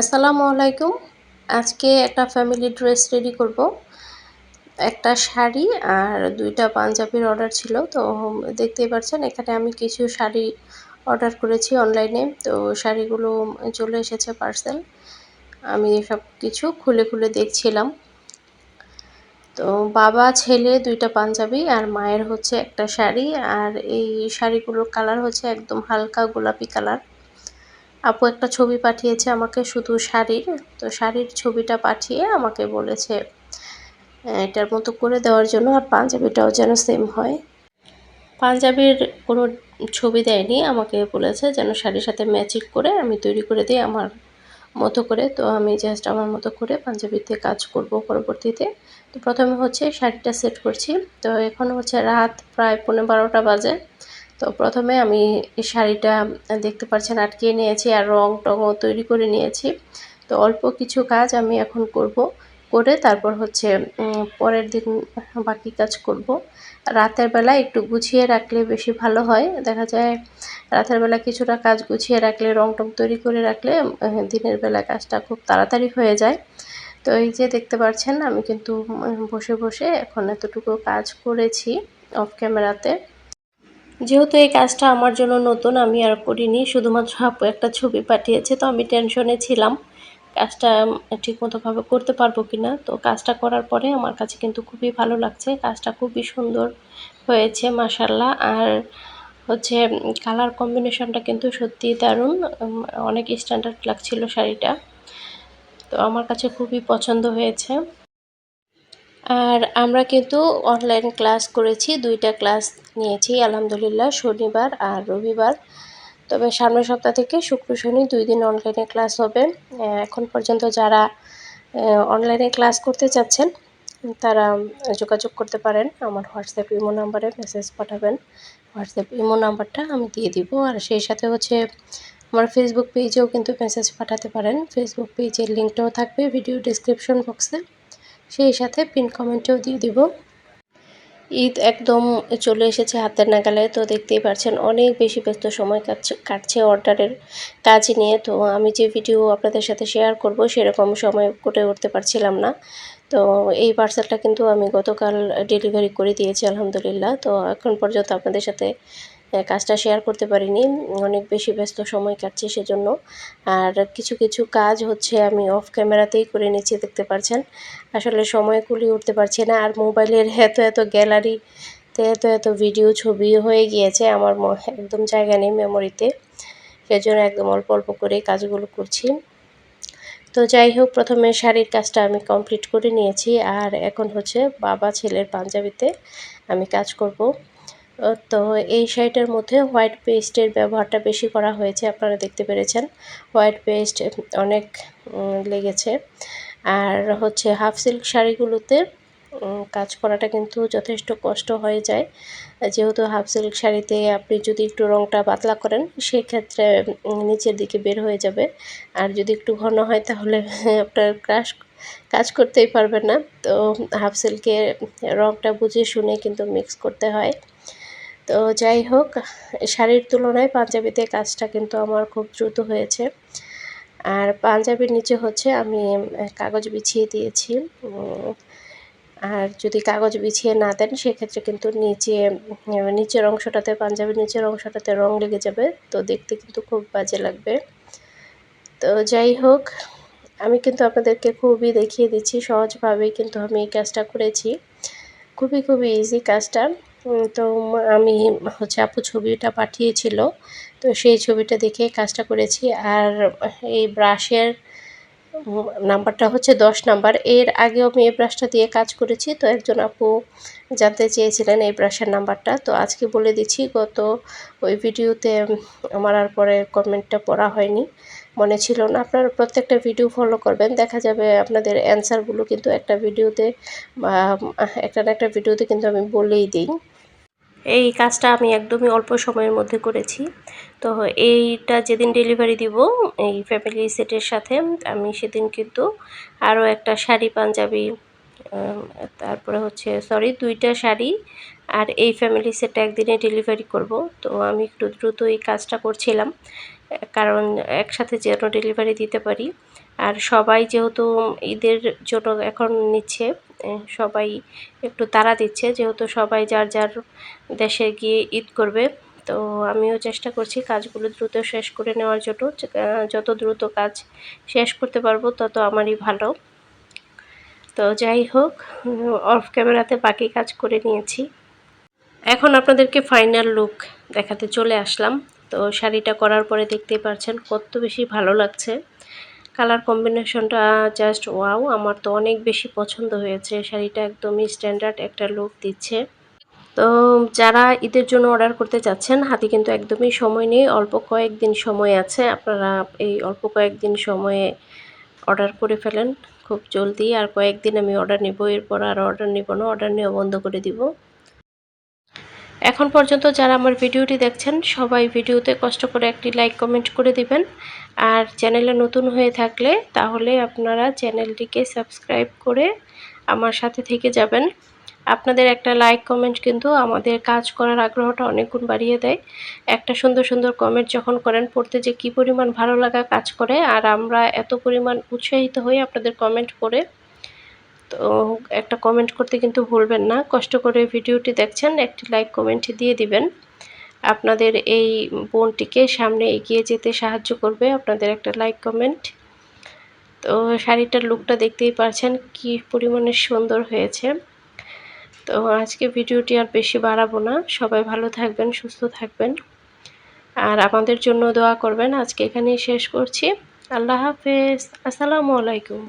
আসসালামু আলাইকুম। আজকে একটা ফ্যামিলি ড্রেস রেডি করব। একটা শাড়ি আর দুইটা পাঞ্জাবির অর্ডার ছিল। তো দেখতেই পাচ্ছেন, এখানে আমি কিছু শাড়ি অর্ডার করেছি অনলাইনে তো শাড়িগুলো চলে এসেছে পার্সেল আমি সব কিছু খুলে খুলে দেখছিলাম। তো বাবা, ছেলে দুইটা পাঞ্জাবি আর মায়ের হচ্ছে একটা শাড়ি। আর এই শাড়িগুলোর কালার হচ্ছে একদম হালকা গোলাপি কালার আপু একটা ছবি পাঠিয়েছে আমাকে শুধু শাড়ির, তো শাড়ির ছবিটা পাঠিয়ে আমাকে বলেছে এটার মতো করে দেওয়ার জন্য আর পাঞ্জাবিটাও যেন সেম হয়। পাঞ্জাবির কোনো ছবি দেয়নি, আমাকে বলেছে যেন শাড়ির সাথে ম্যাচিং করে আমি তৈরি করে দিই আমার মতো করে, তো আমি জাস্ট আমার মতো করে পাঞ্জাবিতে কাজ করব পরবর্তীতে। তো প্রথমে হচ্ছে শাড়িটা সেট করছি, তো এখন হচ্ছে রাত প্রায় পনেরো বারোটা বাজে। তো প্রথমে আমি শাড়িটা দেখতে পাচ্ছেন আটকিয়ে নিয়েছি আর রং টংও তৈরি করে নিয়েছি। তো অল্প কিছু কাজ আমি এখন করব, করে তারপর হচ্ছে পরের দিন বাকি কাজ করব। রাতের বেলা একটু গুছিয়ে রাখলে বেশি ভালো হয়। দেখা যায় রাতের বেলা কিছুটা কাজ গুছিয়ে রাখলে রং টং তৈরি করে রাখলে দিনের বেলা কাজটা খুব তাড়াতাড়ি হয়ে যায়। তো এই যে দেখতে পাচ্ছেন আমি কিন্তু বসে বসে এখন এতটুকু কাজ করেছি অফ ক্যামেরাতে। যেহেতু এই কাজটা আমার জন্য নতুন, আমি আর করিনি। শুধুমাত্র আপু একটা ছবি পাঠিয়েছে, তো আমি টেনশনে ছিলাম কাজটা ঠিকমতোভাবে করতে পারব কি না তো কাজটা করার পরে আমার কাছে কিন্তু খুবই ভালো লাগছে। কাজটা খুবই সুন্দর হয়েছে মাসাল্লাহ আর হচ্ছে কালার কম্বিনেশনটা কিন্তু সত্যিই দারুণ। অনেক স্ট্যান্ডার্ড লাগছিল শাড়িটা। তো আমার কাছে খুবই পছন্দ হয়েছে। আর আমরা কিন্তু অনলাইন ক্লাস করেছি, দুইটা ক্লাস নিয়েছি, আলহামদুলিল্লাহ, শনিবার আর রবিবার। তবে সামনের সপ্তাহ থেকে শুক্র, শনি দুই দিন অনলাইনে ক্লাস হবে। এখন পর্যন্ত যারা অনলাইনে ক্লাস করতে চাচ্ছেন, তারা যোগাযোগ করতে পারেন। আমার হোয়াটসঅ্যাপ ইমো নাম্বারে মেসেজ পাঠাবেন। হোয়াটসঅ্যাপ ইমো নাম্বারটা আমি দিয়ে দিব। আর সেই সাথে হচ্ছে আমার ফেসবুক পেজেও কিন্তু মেসেজ পাঠাতে পারেন। ফেসবুক পেজের লিঙ্কটাও থাকবে ভিডিও ডিসক্রিপশন বক্সে সেই সাথে পিন কমেন্টেও দিয়ে দিব। ঈদ একদম চলে এসেছে হাতের নাগালে, তো দেখতেই পাচ্ছেন অনেক বেশি ব্যস্ত সময় কাটছে কাটছে অর্ডারের কাজ নিয়ে। তো আমি যে ভিডিও আপনাদের সাথে শেয়ার করব সেরকম সময় করে উঠতে পারছিলাম না। তো এই পার্সেলটা কিন্তু আমি গতকাল ডেলিভারি করে দিয়েছি, আলহামদুলিল্লাহ। তো এখন পর্যন্ত আপনাদের সাথে কাজটা শেয়ার করতে পারিনি। অনেক বেশি ব্যস্ত সময় কাটছে সেজন্য। আর কিছু কিছু কাজ হচ্ছে আমি অফ ক্যামেরাতেই করে নিচ্ছি, দেখতে পাচ্ছেন আসলে সময় কুলিয়ে উঠতে পারছি না। আর মোবাইলের এত এত গ্যালারিতে এত এত ভিডিও ছবি হয়ে গিয়েছে আমার একদম জায়গা নেই মেমোরিতে সেজন্য একদম অল্প অল্প করে কাজগুলো করছি। তো যাই হোক, প্রথমে শাড়ির কাজটা আমি কমপ্লিট করে নিয়েছি। আর এখন হচ্ছে বাবা ছেলের পাঞ্জাবিতে আমি কাজ করব। তো এই শাড়িটার মধ্যে হোয়াইট পেস্টের ব্যবহারটা বেশি করা হয়েছে, আপনারা দেখতে পেরেছেন। হোয়াইট পেস্ট অনেক লেগেছে। আর হচ্ছে হাফ সিল্ক শাড়িগুলোতে কাজ করাটা কিন্তু যথেষ্ট কষ্ট হয়ে যায়। যেহেতু হাফ সিল্ক শাড়িতে আপনি যদি একটু রঙটা পাতলা করেন, সেক্ষেত্রে নিচের দিকে বের হয়ে যাবে। আর যদি একটু ঘন হয়, তাহলে আপনার ক্রাশ, কাজ করতেই পারবেন না। তো হাফ সিল্কের রঙটা বুঝে শুনে কিন্তু মিক্স করতে হয়। তো যাই হোক, শাড়ির তুলনায় পাঞ্জাবিতে কাজটা কিন্তু আমার খুব দ্রুত হয়েছে। আর পাঞ্জাবির নিচে হচ্ছে আমি কাগজ বিছিয়ে দিয়েছি। আর যদি কাগজ বিছিয়ে না দেন, সেক্ষেত্রে কিন্তু নিচে নিচের অংশটাতে, পাঞ্জাবির নিচের অংশটাতে রং লেগে যাবে। তো দেখতে কিন্তু খুব বাজে লাগবে। তো যাই হোক, আমি কিন্তু আপনাদেরকে খুবই দেখিয়ে দিচ্ছি। সহজভাবেই কিন্তু আমি এই কাজটা করেছি। খুবই খুবই ইজি কাজটা। তো আমি হচ্ছে আপু ছবিটা পাঠিয়েছিল। তো সেই ছবিটা দেখে কাজটা করেছি। আর এই ব্রাশের নাম্বারটা হচ্ছে দশ নাম্বার। এর আগেও আমি এই ব্রাশটা দিয়ে কাজ করেছি। তো একজন আপু জানতে চেয়েছিলেন এই ব্রাশের নাম্বারটা। তো আজকে বলে দিচ্ছি, গত ওই ভিডিওতে আমার আর পরে কমেন্টটা পড়া হয়নি। মনে ছিল না। আপনারা প্রত্যেকটা ভিডিও ফলো করবেন। দেখা যাবে আপনাদের অ্যান্সারগুলো কিন্তু একটা ভিডিওতে বা, একটা না একটা ভিডিওতে কিন্তু আমি বলেই দিই। এই কাজটা আমি একদমই অল্প সময়ের মধ্যে করেছি। তো এইটা যেদিন ডেলিভারি দিব, এই ফ্যামিলি সেটের সাথে, আমি সেদিন কিন্তু আরও একটা শাড়ি পাঞ্জাবি তারপরে হচ্ছে সরি দুইটা শাড়ি আর এই ফ্যামিলি সেটটা একদিনে ডেলিভারি করব। তো আমি একটু দ্রুত এই কাজটা করছিলাম। কারণ একসাথে যেন ডেলিভারি দিতে পারি। আর সবাই যেহেতু ঈদের জন্য এখন নিচ্ছে সবাই একটু তাড়া দিচ্ছে, যেহেতু সবাই যার যার দেশে গিয়ে ঈদ করবে। তো আমিও চেষ্টা করছি কাজগুলো দ্রুত শেষ করে নেওয়ার জন্য। যত দ্রুত কাজ শেষ করতে পারব, তত আমারই ভালো। তো যাই হোক, অফ ক্যামেরাতে বাকি কাজ করে নিয়েছি। এখন আপনাদেরকে ফাইনাল লুক দেখাতে চলে আসলাম। তো শাড়িটা করার পরে দেখতেই পাচ্ছেন কত বেশি ভালো লাগছে। কালার কম্বিনেশনটা জাস্ট ওয়াও আমার তো অনেক বেশি পছন্দ হয়েছে। শাড়িটা একদমই স্ট্যান্ডার্ড একটা লুক দিচ্ছে। তো যারা ঈদের জন্য অর্ডার করতে চাচ্ছেন, হাতে কিন্তু একদমই সময় নেই, অল্প কয়েকদিন সময় আছে। আপনারা এই অল্প কয়েকদিন সময়ে অর্ডার করে ফেলেন। খুব জলদি আর কয়েকদিন আমি অর্ডার নিব, এরপর আর অর্ডার নিব না অর্ডার নেওয়া বন্ধ করে দিব। এখন পর্যন্ত যারা আমার ভিডিওটি দেখছেন, সবাই ভিডিওতে কষ্ট করে একটি লাইক কমেন্ট করে দিবেন। আর চ্যানেলে নতুন হয়ে থাকলে তাহলে আপনারা চ্যানেলটিকে সাবস্ক্রাইব করে আমার সাথে থেকে যাবেন। আপনাদের একটা লাইক কমেন্ট কিন্তু আমাদের কাজ করার আগ্রহটা অনেক গুণ বাড়িয়ে দেয়। একটা সুন্দর সুন্দর কমেন্ট যখন করেন, পড়তে যে কি পরিমাণ ভালো লাগা কাজ করে, আর আমরা এত পরিমাণ উৎসাহিত হই আপনাদের কমেন্ট পড়ে তো একটা কমেন্ট করতে কিন্তু ভুলবেন না। কষ্ট করে ভিডিওটি দেখছেন, একটি লাইক কমেন্ট দিয়ে দিবেন। আপনাদের এই বোনটিকে সামনে এগিয়ে যেতে সাহায্য করবে আপনাদের একটা লাইক কমেন্ট তো শাড়িটার লুকটা দেখতেই পারছেন, কি পরিমাণে সুন্দর হয়েছে। তো আজকে ভিডিওটি আর বেশি বাড়াবো না। সবাই ভালো থাকবেন, সুস্থ থাকবেন। আর আমাদের জন্য দোয়া করবেন। আজকে এখানেই শেষ করছি। আল্লাহ হাফেজ। আসসালামু আলাইকুম।